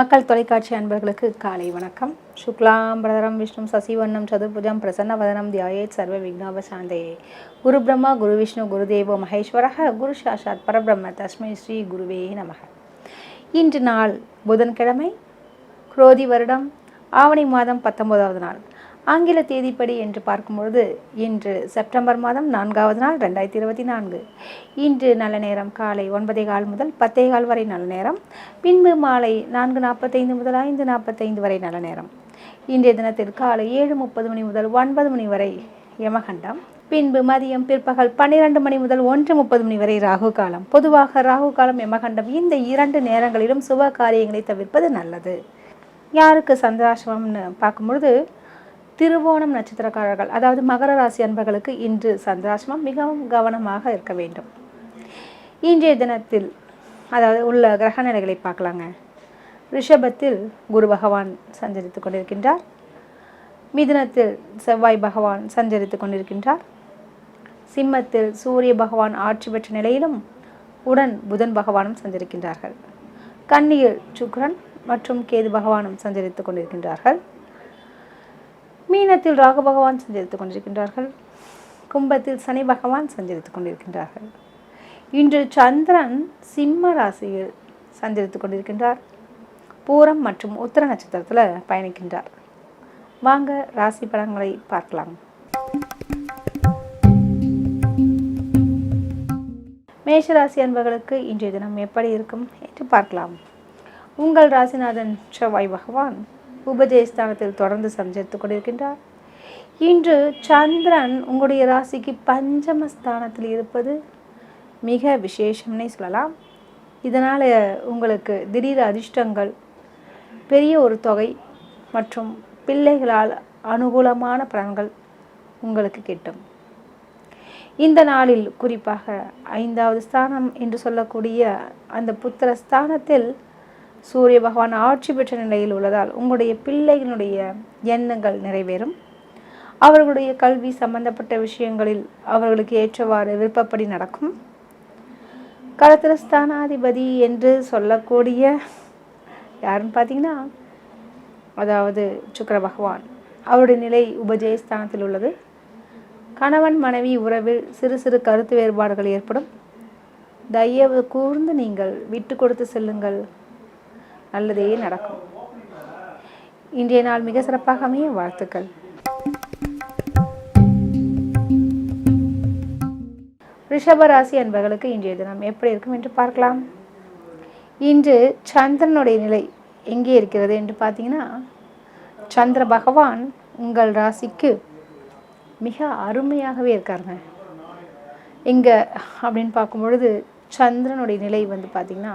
மக்கள் தொலைக்காட்சி அன்பர்களுக்கு காலை வணக்கம். சுக்லாம் பிரதரம் விஷ்ணு சசிவண்ணம் சதுர்புஜம் பிரசன்ன வதனம் தியாயேத் சர்வ விக்னாப சாந்தையே குரு பிரம்மா குரு விஷ்ணு குருதேவோ மகேஸ்வரக குரு சாஷாத் பரபிரம்ம தஸ்மை ஸ்ரீ குருவே நமக. இன்று நாள் புதன்கிழமை குரோதி வருடம் ஆவணி மாதம் பத்தொன்பதாவது நாள். ஆங்கில தேதிப்படி என்று பார்க்கும்பொழுது இன்று செப்டம்பர் மாதம் நான்காவது நாள் ரெண்டாயிரத்தி இருபத்தி நான்கு. இன்று நல்ல நேரம் காலை ஒன்பதே கால் முதல் பத்தே கால் வரை நல்ல நேரம் பின்பு மாலை நான்கு நாற்பத்தைந்து முதல் ஐந்து நாற்பத்தைந்து வரை நல்ல நேரம். இன்றைய தினத்தில் காலை ஏழு முப்பது மணி முதல் ஒன்பது மணி வரை யமகண்டம் பின்பு மதியம் பிற்பகல் பன்னிரண்டு மணி முதல் ஒன்று முப்பது மணி வரை ராகு காலம். பொதுவாக ராகு காலம் யமகண்டம் இந்த இரண்டு நேரங்களிலும் சுப காரியங்களை தவிர்ப்பது நல்லது. யாருக்கு சந்திராசிரமம்னு பார்க்கும்பொழுது திருவோணம் நட்சத்திரக்காரர்கள் அதாவது மகர ராசி அன்பர்களுக்கு இன்று சந்திராசிரமம் மிகவும் கவனமாக இருக்க வேண்டும். இன்றைய தினத்தில் அதாவது உள்ள கிரக நிலைகளை பார்க்கலாங்க. ரிஷபத்தில் குரு பகவான் சஞ்சரித்து கொண்டிருக்கின்றார். மிதுனத்தில் செவ்வாய் பகவான் சஞ்சரித்து கொண்டிருக்கின்றார். சிம்மத்தில் சூரிய பகவான் ஆட்சி பெற்ற நிலையிலும் உடன் புதன் பகவானும் சஞ்சரிக்கின்றார்கள். கன்னியில் சுக்ரன் மற்றும் கேது பகவானும் சஞ்சரித்து கொண்டிருக்கின்றார்கள். மீனத்தில் ராகு பகவான் சஞ்சரித்துக் கொண்டிருக்கின்றார்கள். கும்பத்தில் சனி பகவான் சஞ்சரித்துக் கொண்டிருக்கின்றார்கள். இன்று சந்திரன் சிம்ம ராசியில் சஞ்சரித்துக் கொண்டிருக்கின்றார். பூரம் மற்றும் உத்தர நட்சத்திரத்தில் பயணிக்கின்றார். வாங்க ராசி படங்களை பார்க்கலாம். மேஷராசி அன்பர்களுக்கு இன்றைய தினம் எப்படி இருக்கும் என்று பார்க்கலாம். உங்கள் ராசிநாதன் செவ்வாய் பகவான் உபஜயஸ்தானத்தில் தொடர்ந்து சஞ்சரித்து கொண்டிருக்கின்றார். இன்று சந்திரன் உங்களுடைய ராசிக்கு பஞ்சமஸ்தானத்தில் இருப்பது மிக விசேஷம்னே சொல்லலாம். இதனால் உங்களுக்கு திடீர் அதிர்ஷ்டங்கள் பெரிய ஒரு தொகை மற்றும் பிள்ளைகளால் அனுகூலமான பலன்கள் உங்களுக்கு கிட்டும். இந்த நாளில் குறிப்பாக ஐந்தாவது ஸ்தானம் என்று சொல்லக்கூடிய அந்த புத்திர ஸ்தானத்தில் சூரிய பகவான் ஆட்சி பெற்ற நிலையில் உள்ளதால் உங்களுடைய பிள்ளைகளுடைய எண்ணங்கள் நிறைவேறும். அவர்களுடைய கல்வி சம்பந்தப்பட்ட விஷயங்களில் அவர்களுக்கு ஏற்றவாறு விருப்பப்படி நடக்கும். கலத்திரஸ்தானாதிபதி என்று சொல்லக்கூடிய யாருன்னு பார்த்தீங்கன்னா அதாவது சுக்கர பகவான். அவருடைய நிலை உபஜயஸ்தானத்தில் உள்ளது. கணவன் மனைவி உறவில் சிறு சிறு கருத்து வேறுபாடுகள் ஏற்படும். தயவு கூர்ந்து நீங்கள் விட்டு கொடுத்து செல்லுங்கள். நல்லதே நடக்கும். இன்றைய நாள் மிக சிறப்பாக அமைய வாழ்த்துக்கள். ரிஷபராசி அன்பர்களுக்கு இன்றைய தினம் எப்படி இருக்கும் என்று பார்க்கலாம். இன்று சந்திரனுடைய நிலை எங்கே இருக்கிறது என்று பார்த்தீங்கன்னா சந்திர பகவான் உங்கள் ராசிக்கு மிக அருமையாகவே இருக்காருங்க. எங்கே அப்படின்னு பார்க்கும் பொழுது சந்திரனுடைய நிலை வந்து பார்த்திங்கன்னா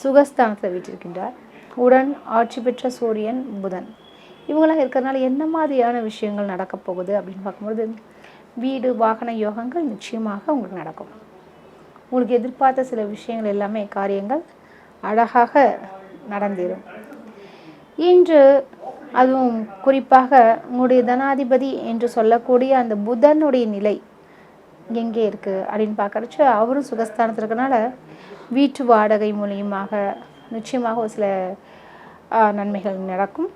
சுகஸ்தானத்தில் வீட்டிருக்கின்றார். உடன் ஆட்சி பெற்ற சூரியன் புதன். இவங்களாம் இருக்கிறதுனால என்ன மாதிரியான விஷயங்கள் நடக்கப் போகுது அப்படின்னு பார்க்கும்போது வீடு வாகன யோகங்கள் நிச்சயமாக உங்களுக்கு நடக்கும். உங்களுக்கு எதிர்பார்த்த சில விஷயங்கள் எல்லாமே காரியங்கள் அழகாக நடந்திடும் இன்று அதுவும் குறிப்பாக உங்களுடைய தனாதிபதி என்று சொல்லக்கூடிய அந்த புதனுடைய நிலை எங்கே இருக்குது அப்படின்னு பார்க்குறச்சு அவரும் சுகஸ்தானத்தில் இருக்கனால வீட்டு வாடகை மூலியமாக நிச்சயமாக ஒரு சில நன்மைகள் நடக்கும்.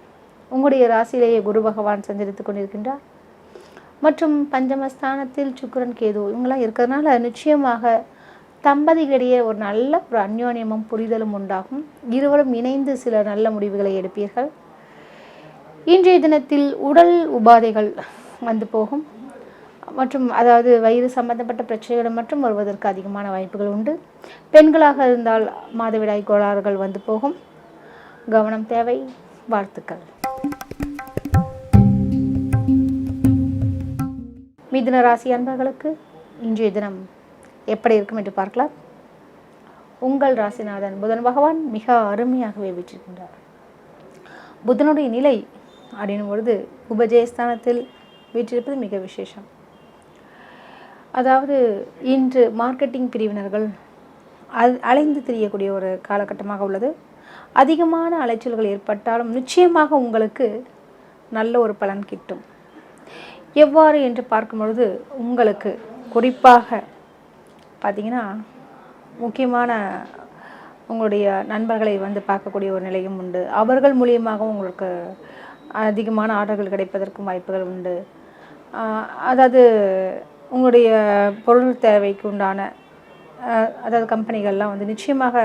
உங்களுடைய ராசியிலேயே குரு பகவான் சஞ்சரித்து கொண்டிருக்கின்றார். மற்றும் பஞ்சமஸ்தானத்தில் சுக்கரன் கேது இவங்களாம் இருக்கிறதுனால நிச்சயமாக தம்பதிகளிடையே ஒரு நல்ல ஒரு அந்யோன்யமும் புரிதலும் உண்டாகும். இருவரும் இணைந்து சில நல்ல முடிவுகளை எடுப்பீர்கள். இன்றைய தினத்தில் உடல் உபாதைகள் வந்து போகும். மற்றும் அதாவது வயிறு சம்பந்தப்பட்ட பிரச்சனைகள் மற்றும் வருவதற்கு அதிகமான வாய்ப்புகள் உண்டு. பெண்களாக இருந்தால் மாதவிடாய் கோளாறுகள் வந்து போகும். கவனம் தேவை. வாழ்த்துக்கள். மிதுன ராசி அன்பர்களுக்கு இன்றைய தினம் எப்படி இருக்கும் என்று பார்க்கலாம். உங்கள் ராசிநாதன் புதன் பகவான் மிக அருமையாகவே வீற்றிருக்கின்றார். புதனுடைய நிலை அப்படின்னும் பொழுது உபஜயஸ்தானத்தில் வீற்றிருப்பது மிக விசேஷம். அதாவது இன்று மார்க்கெட்டிங் பிரிவினர்கள் அது அலைந்து திரியக்கூடிய ஒரு காலகட்டமாக உள்ளது. அதிகமான அலைச்சல்கள் ஏற்பட்டாலும் நிச்சயமாக உங்களுக்கு நல்ல ஒரு பலன் கிட்டும். எவ்வாறு என்று பார்க்கும் பொழுது உங்களுக்கு குறிப்பாக பார்த்தீங்கன்னா முக்கியமான உங்களுடைய நண்பர்களை வந்து பார்க்கக்கூடிய ஒரு நிலையும் உண்டு. அவர்கள் மூலியமாக உங்களுக்கு அதிகமான ஆர்டர்கள் கிடைப்பதற்கும் வாய்ப்புகள் உண்டு. அதாவது உங்களுடைய பொருள் தேவைக்கு உண்டான அதாவது கம்பெனிகள்லாம் வந்து நிச்சயமாக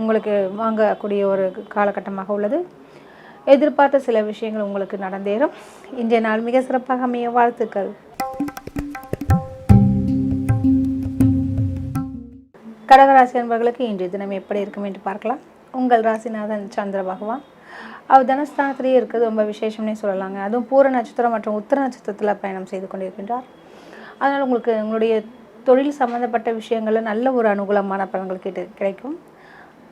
உங்களுக்கு வாங்கக்கூடிய ஒரு காலகட்டமாக உள்ளது. எதிர்பார்த்த சில விஷயங்கள் உங்களுக்கு நடந்தேறும். இன்றைய நாள் மிக சிறப்பாக அமைய வாழ்த்துக்கள். கடகராசி அன்பர்களுக்கு இன்றைய தினம் எப்படி இருக்கும் என்று பார்க்கலாம். உங்கள் ராசிநாதன் சந்திர பகவான். அவர் தனஸ்தானத்திலேயே இருக்கிறது ரொம்ப விசேஷம்னே சொல்லலாங்க. அதுவும் பூர நட்சத்திரம் மற்றும் உத்தர நட்சத்திரத்தில் பயணம் செய்து கொண்டிருக்கின்றார். அதனால் உங்களுக்கு உங்களுடைய தொழில் சம்மந்தப்பட்ட விஷயங்களில் நல்ல ஒரு அனுகூலமான பலன்கள் கிட்ட கிடைக்கும்.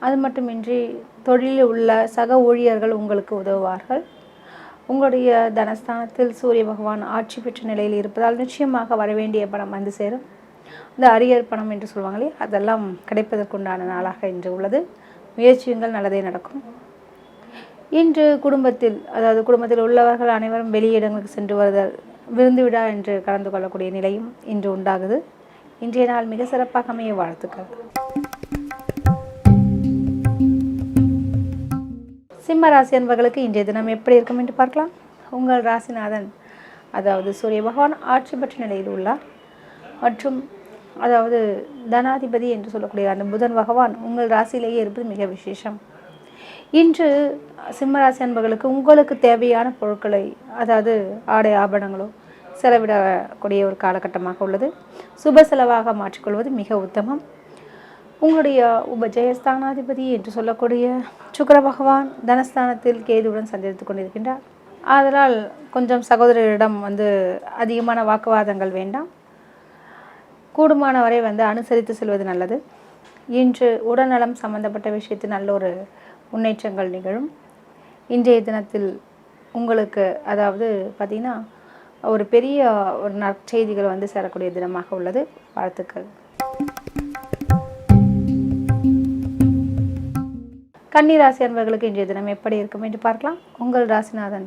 அது மட்டுமின்றி தொழிலில் உள்ள சக ஊழியர்கள் உங்களுக்கு உதவுவார்கள். உங்களுடைய தனஸ்தானத்தில் சூரிய பகவான் ஆட்சி பெற்ற நிலையில் இருப்பதால் நிச்சயமாக வரவேண்டிய பணம் வந்து சேரும். இந்த அரியர் பணம் என்று சொல்லுவாங்களே அதெல்லாம் கிடைப்பதற்குண்டான நாளாக இன்று உள்ளது. முயற்சியுங்கள் நல்லதே நடக்கும். இன்று குடும்பத்தில் அதாவது குடும்பத்தில் உள்ளவர்கள் அனைவரும் வெளியிடங்களுக்கு சென்று வருதல் விருந்து விழா என்று கலந்து கொள்ளக்கூடிய நிலையும் இன்று உண்டாகுது. இன்றைய நாள் மிக சிறப்பாக அமைய வாழ்த்துக்கள். சிம்ம ராசி அன்பர்களுக்கு இன்றைய தினம் எப்படி இருக்கும் என்று பார்க்கலாம். உங்கள் ராசிநாதன் அதாவது சூரிய பகவான் ஆட்சி பெற்ற நிலையில் உள்ளார். மற்றும் அதாவது தனாதிபதி என்று சொல்லக்கூடிய அந்த புதன் பகவான் உங்கள் ராசியிலேயே இருப்பது மிக விசேஷம். இன்று சிம்ம ராசி அன்பர்களுக்கு உங்களுக்கு தேவையான பொருட்களை அதாவது ஆடை ஆபரணங்களோ செலவிடக்கூடிய ஒரு காலகட்டமாக உள்ளது. சுப செலவாக மாற்றிக்கொள்வது மிக உத்தமம். உங்களுடைய உபஜயஸ்தானாதிபதி என்று சொல்லக்கூடிய சுக்கர பகவான் தனஸ்தானத்தில் கேதுவுடன் சந்தித்து கொண்டிருக்கின்றார். அதனால் கொஞ்சம் சகோதரரிடம் வந்து அதிகமான வாக்குவாதங்கள் வேண்டாம். கூடுமான வரை வந்து அனுசரித்து செல்வது நல்லது. இன்று உடல்நலம் சம்பந்தப்பட்ட விஷயத்தில் நல்ல ஒரு முன்னேற்றங்கள் நிகழும். இன்றைய தினத்தில் உங்களுக்கு அதாவது பார்த்திங்கன்னா ஒரு பெரிய ஒரு நற்செய்திகள் வந்து சேரக்கூடிய தினமாக உள்ளது. வாழ்த்துக்கள். கன்னி ராசி அன்பர்களுக்கு இன்றைய தினம் எப்படி இருக்கும் என்று பார்க்கலாம். உங்கள் ராசிநாதன்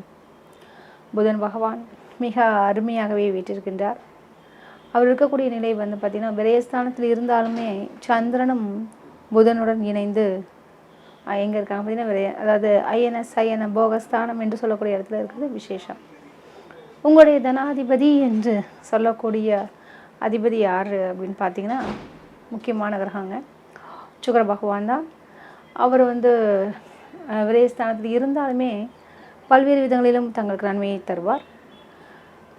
புதன் பகவான் மிக அருமையாகவே வீட்டிருக்கின்றார் அவர் இருக்கக்கூடிய நிலை வந்து பார்த்திங்கன்னா விரயஸ்தானத்தில் இருந்தாலுமே சந்திரனும் புதனுடன் இணைந்து எங்கே இருக்காங்க பார்த்தீங்கன்னா விரய அதாவது ஐஎன்எஸ் ஐஎன்எம் போகஸ்தானம் என்று சொல்லக்கூடிய இடத்துல இருக்கிறது விசேஷம். உங்களுடைய தனாதிபதி என்று சொல்லக்கூடிய அதிபதி யார் அப்படின்னு பார்த்தீங்கன்னா முக்கியமான கிரகங்க. சுக்கர பகவான் தான். அவர் வந்து விரயஸ்தானத்தில் இருந்தாலுமே பல்வேறு விதங்களிலும் தங்களுக்கு நன்மையை தருவார்.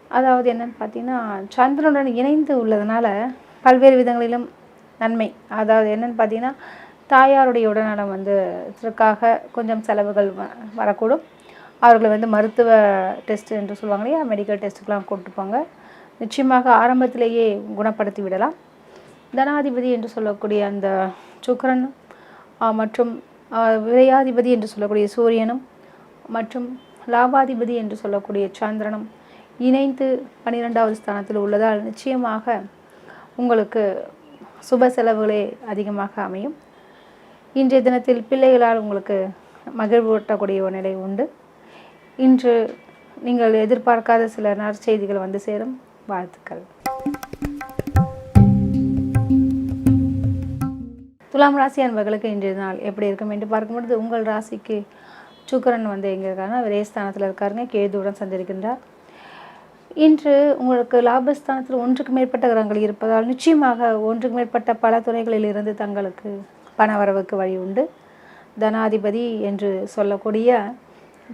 அதாவது என்னன்னு பார்த்தீங்கன்னா சந்திரனுடன் இணைந்து உள்ளதுனால பல்வேறு விதங்களிலும் நன்மை. அதாவது என்னன்னு பார்த்தீங்கன்னா தாயாருடைய உடல்நலம் வந்து இதற்காக கொஞ்சம் செலவுகள் வ- வரக்கூடும். அவர்களை வந்து மருத்துவ டெஸ்ட் என்று சொல்லுவாங்க இல்லையா? மெடிக்கல் டெஸ்ட்டுக்கெலாம் கூப்பிட்டுப்பாங்க நிச்சயமாக ஆரம்பத்திலேயே குணப்படுத்தி விடலாம். தனாதிபதி என்று சொல்லக்கூடிய அந்த சுக்கிரன் மற்றும் விரையாதிபதி என்று சொல்லக்கூடிய சூரியனும் மற்றும் லாபாதிபதி என்று சொல்லக்கூடிய சந்திரனும் இணைந்து பன்னிரெண்டாவது ஸ்தானத்தில் உள்ளதால் நிச்சயமாக உங்களுக்கு சுப செலவுகளே அதிகமாக அமையும். இன்றைய தினத்தில் பிள்ளைகளால் உங்களுக்கு மகிழ்வூட்டக்கூடிய ஒரு நிலை உண்டு. இன்று நீங்கள் எதிர்பார்க்காத சில நற்செய்திகள் வந்து சேரும். வாழ்த்துக்கள். துலாம் ராசி அன்பர்களுக்கு இன்றைய நாள் எப்படி இருக்கும் என்று பார்க்கும்பொழுது உங்கள் ராசிக்கு சுக்கரன் வந்து எங்கே இருக்காருன்னா விரயஸ்தானத்தில் இருக்காருங்க. கேதுவுடன் சந்திருக்கின்றார் இன்று உங்களுக்கு லாபஸ்தானத்தில் ஒன்றுக்கு மேற்பட்ட கிரகங்கள் இருப்பதால் நிச்சயமாக ஒன்றுக்கு மேற்பட்ட பல துறைகளில் இருந்து தங்களுக்கு பணவரவுக்கு வழி உண்டு. தனாதிபதி என்று சொல்லக்கூடிய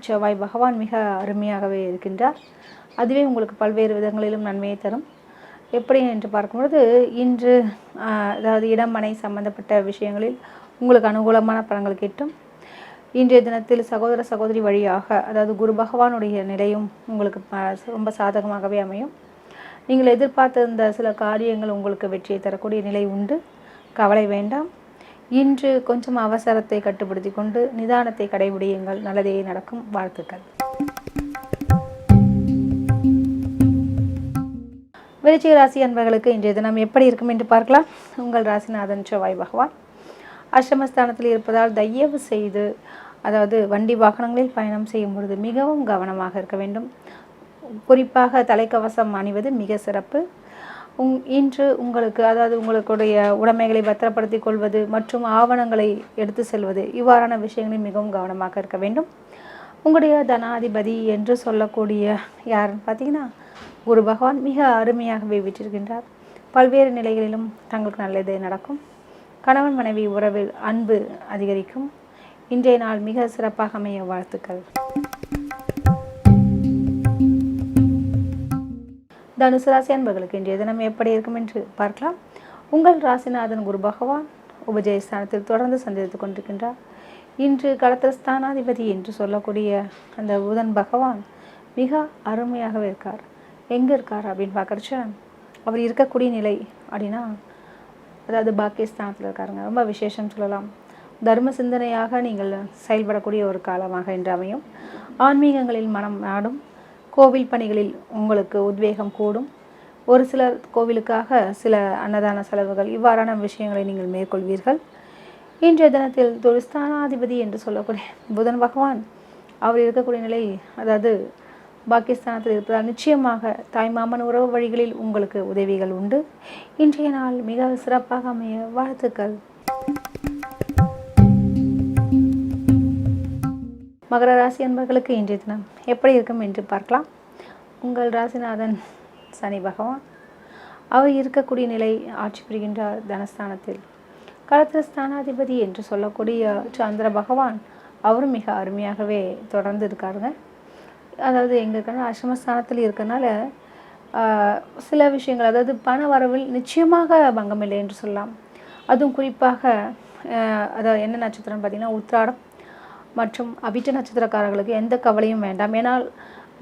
செவ்வாய் பகவான் மிக அருமையாகவே இருக்கின்றார். அதுவே உங்களுக்கு பல்வேறு விதங்களிலும் நன்மையை தரும். எப்படி என்று பார்க்கும்பொழுது இன்று அதாவது இடம் மனை சம்பந்தப்பட்ட விஷயங்களில் உங்களுக்கு அனுகூலமான பலன்கள் கிட்டும். இன்றைய தினத்தில் சகோதர சகோதரி வழியாக அதாவது குரு பகவானுடைய நிலையும் உங்களுக்கு ரொம்ப சாதகமாகவே அமையும். நீங்கள் எதிர்பார்த்திருந்த சில காரியங்கள் உங்களுக்கு வெற்றியை தரக்கூடிய நிலை உண்டு. கவலை வேண்டாம். இன்று கொஞ்சம் அவசரத்தை கட்டுப்படுத்தி கொண்டு நிதானத்தை கடைபிடியுங்கள். நல்லதே நடக்கும். வாழ்த்துக்கள். விருச்சிக ராசி அன்பர்களுக்கு இன்றைய தினம் எப்படி இருக்கும் என்று பார்க்கலாம். உங்கள் ராசிநாதன் செவ்வாய் பகவான். அஷ்டமஸ்தானத்தில் இருப்பதால் தயவு செய்து அதாவது வண்டி வாகனங்களில் பயணம் செய்யும் பொழுது மிகவும் கவனமாக இருக்க வேண்டும். குறிப்பாக தலைக்கவசம் அணிவது மிக சிறப்பு. உங் இன்று உங்களுக்கு அதாவது உங்களுடைய உடைமைகளை பத்திரப்படுத்தி கொள்வது மற்றும் ஆவணங்களை எடுத்து செல்வது இவ்வாறான விஷயங்களில் மிகவும் கவனமாக இருக்க வேண்டும். உங்களுடைய தனாதிபதி என்று சொல்லக்கூடிய யாருன்னு பார்த்தீங்கன்னா குரு பகவான் மிக அருமையாகவே விட்டிருக்கின்றார் பல்வேறு நிலைகளிலும் தங்களுக்கு நல்லது நடக்கும். கணவன் மனைவி உறவில் அன்பு அதிகரிக்கும். இன்றைய நாள் மிக சிறப்பாக அமைய வாழ்த்துக்கள். தனுசு ராசி அன்பர்களுக்கு இன்றைய தினம் எப்படி இருக்கும் என்று பார்க்கலாம். உங்கள் ராசிநாதன் குரு பகவான் உபஜயஸ்தானத்தில் தொடர்ந்து சந்தித்துக் கொண்டிருக்கின்றார். இன்று களத்திரஸ்தானாதிபதி என்று சொல்லக்கூடிய அந்த புதன் பகவான் மிக அருமையாகவே இருக்கார். எங்கே இருக்கார் அப்படின்னு பார்க்குறச்ச அவர் இருக்கக்கூடிய நிலை அப்படின்னா அதாவது பாக்கியஸ்தானத்தில் இருக்காருங்க. ரொம்ப விசேஷம் சொல்லலாம். தர்ம சிந்தனையாக நீங்கள் செயல்படக்கூடிய ஒரு காலமாக இன்று அமையும். ஆன்மீகங்களில் மனம் நாடும். கோவில் பணிகளில் உங்களுக்கு உத்வேகம் கூடும். ஒரு சிலர் கோவிலுக்காக சில அன்னதான செலவுகள் இவ்வாறான விஷயங்களை நீங்கள் மேற்கொள்வீர்கள். இன்றைய தினத்தில் தொழிற்ஸ்தானாதிபதி என்று சொல்லக்கூடிய புதன் பகவான் அவர் இருக்கக்கூடிய நிலை அதாவது பாகிஸ்தானத்தில் இருப்பதால் நிச்சயமாக தாய்மாமன் உறவு வழிகளில் உங்களுக்கு உதவிகள் உண்டு. இன்றைய நாள் மிக சிறப்பாக அமைய வாழ்த்துக்கள். மகர ராசி அன்பர்களுக்கு இன்றைய தினம் எப்படி இருக்கும் என்று பார்க்கலாம். உங்கள் ராசிநாதன் சனி பகவான். அவர் இருக்கக்கூடிய நிலை ஆட்சி புரிகின்றார் தனஸ்தானத்தில். களத்திர ஸ்தானாதிபதி என்று சொல்லக்கூடிய சந்திர பகவான் அவரும் மிக அருமையாகவே தொடர்ந்து இருக்காருங்க. அதாவது எங்கே இருக்கனா அஷ்டமஸ்தானத்தில் இருக்கனால சில விஷயங்கள் அதாவது பண வரவில் நிச்சயமாக பங்கமில்லை என்று சொல்லலாம். அதுவும் குறிப்பாக அதாவது என்ன நட்சத்திரம்னு பார்த்திங்கன்னா உத்திராடம். மற்றும் அபிட்ட நட்சத்திரக்காரர்களுக்கு எந்த கவலையும் வேண்டாம். ஏன்னால்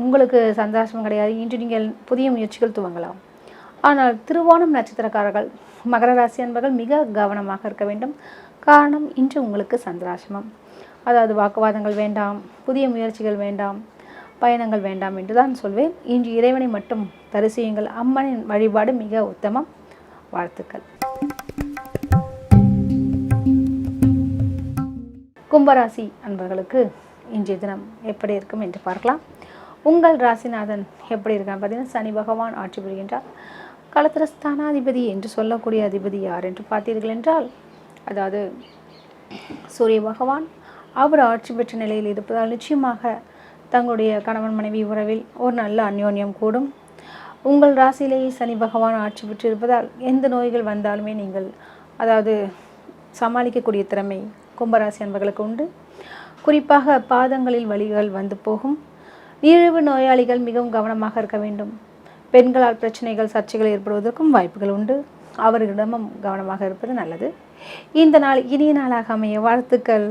உங்களுக்கு சந்தோஷம் கிடையாது. இன்று நீங்கள் புதிய முயற்சிகள் துவங்கலாம். ஆனால் திருவோணம் நட்சத்திரக்காரர்கள் மகர ராசி என்பவர்கள் மிக கவனமாக இருக்க வேண்டும். காரணம் இன்று உங்களுக்கு சந்திராசிரமம் அதாவது வாக்குவாதங்கள் வேண்டாம் புதிய முயற்சிகள் வேண்டாம் பயணங்கள் வேண்டாம் என்று தான் சொல்வேன். இன்று இறைவனை மட்டும் தரிசியுங்கள். அம்மனின் வழிபாடு மிக உத்தமம். வாழ்த்துக்கள். கும்பராசி அன்பர்களுக்கு இன்றைய தினம் எப்படி இருக்கும் என்று பார்க்கலாம். உங்கள் ராசிநாதன் எப்படி இருக்கான் பார்த்தீங்கன்னா சனி பகவான் ஆட்சி புரிகின்றார். கலத்திரஸ்தானாதிபதி என்று சொல்லக்கூடிய அதிபதி யார் என்று பார்த்தீர்கள் என்றால் அதாவது சூரிய பகவான். அவர் ஆட்சி பெற்ற நிலையில் இருப்பதால் நிச்சயமாக தங்களுடைய கணவன் மனைவி உறவில் ஒரு நல்ல அந்யோன்யம் கூடும். உங்கள் ராசியிலேயே சனி பகவான் ஆட்சி பெற்று இருப்பதால் எந்த நோய்கள் வந்தாலுமே நீங்கள் அதாவது சமாளிக்கக்கூடிய திறமை கும்பராசி அன்பர்களுக்கு உண்டு. குறிப்பாக பாதங்களில் வலிகள் வந்து போகும். நீரிழிவு நோயாளிகள் மிகவும் கவனமாக இருக்க வேண்டும். பெண்களால் பிரச்சனைகள் சர்ச்சைகள் ஏற்படுவதற்கும் வாய்ப்புகள் உண்டு. அவர்களிடமும் கவனமாக இருப்பது நல்லது. இந்த நாள் இனிய நாளாக அமைய வாழ்த்துக்கள்.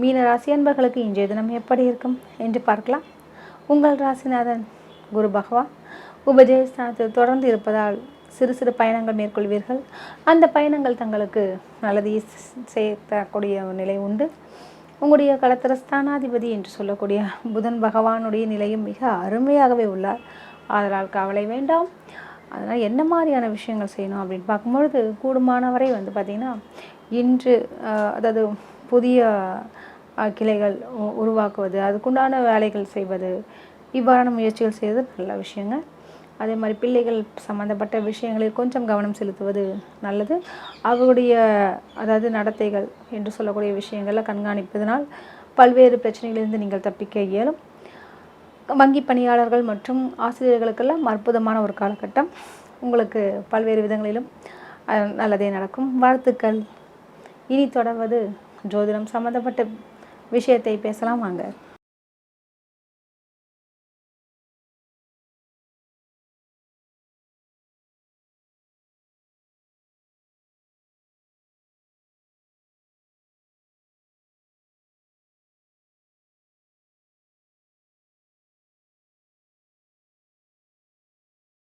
மீன ராசி அன்பர்களுக்கு இன்றைய தினம் எப்படி இருக்கும் என்று பார்க்கலாம். உங்கள் ராசிநாதன் குரு பகவான் உபஜயஸ்தானத்தில் தொடர்ந்து இருப்பதால் சிறு சிறு பயணங்கள் மேற்கொள்வீர்கள். அந்த பயணங்கள் தங்களுக்கு நல்லதை சேர்த்தக்கூடிய நிலை உண்டு. உங்களுடைய கலத்திரஸ்தானாதிபதி என்று சொல்லக்கூடிய புதன் பகவானுடைய நிலையும் மிக அருமையாகவே உள்ளார். அதனால் கவலை வேண்டாம். அதனால் என்ன மாதிரியான விஷயங்கள் செய்யணும் அப்படின்னு பார்க்கும்பொழுது கூடுமானவரை வந்து பார்த்திங்கன்னா இன்று அதாவது புதிய கிளைகள் உருவாக்குவது அதுக்குண்டான வேலைகள் செய்வது இவ்வாறான முயற்சிகள் செய்வது நல்ல விஷயங்கள் அதே மாதிரி பிள்ளைகள் சம்மந்தப்பட்ட விஷயங்களில் கொஞ்சம் கவனம் செலுத்துவது நல்லது. அவருடைய அதாவது நடத்தைகள் என்று சொல்லக்கூடிய விஷயங்களை கண்காணிப்பதனால் பல்வேறு பிரச்சனைகளிலிருந்து நீங்கள் தப்பிக்க இயலும். வங்கி பணியாளர்கள் மற்றும் ஆசிரியர்களுக்கெல்லாம் அற்புதமான ஒரு காலகட்டம். உங்களுக்கு பல்வேறு விதங்களிலும் நல்லதே நடக்கும். வாழ்த்துக்கள். இனி தொடர்வது ஜோதிடம் சம்மந்தப்பட்ட விஷயத்தை பேசலாம். வாங்க.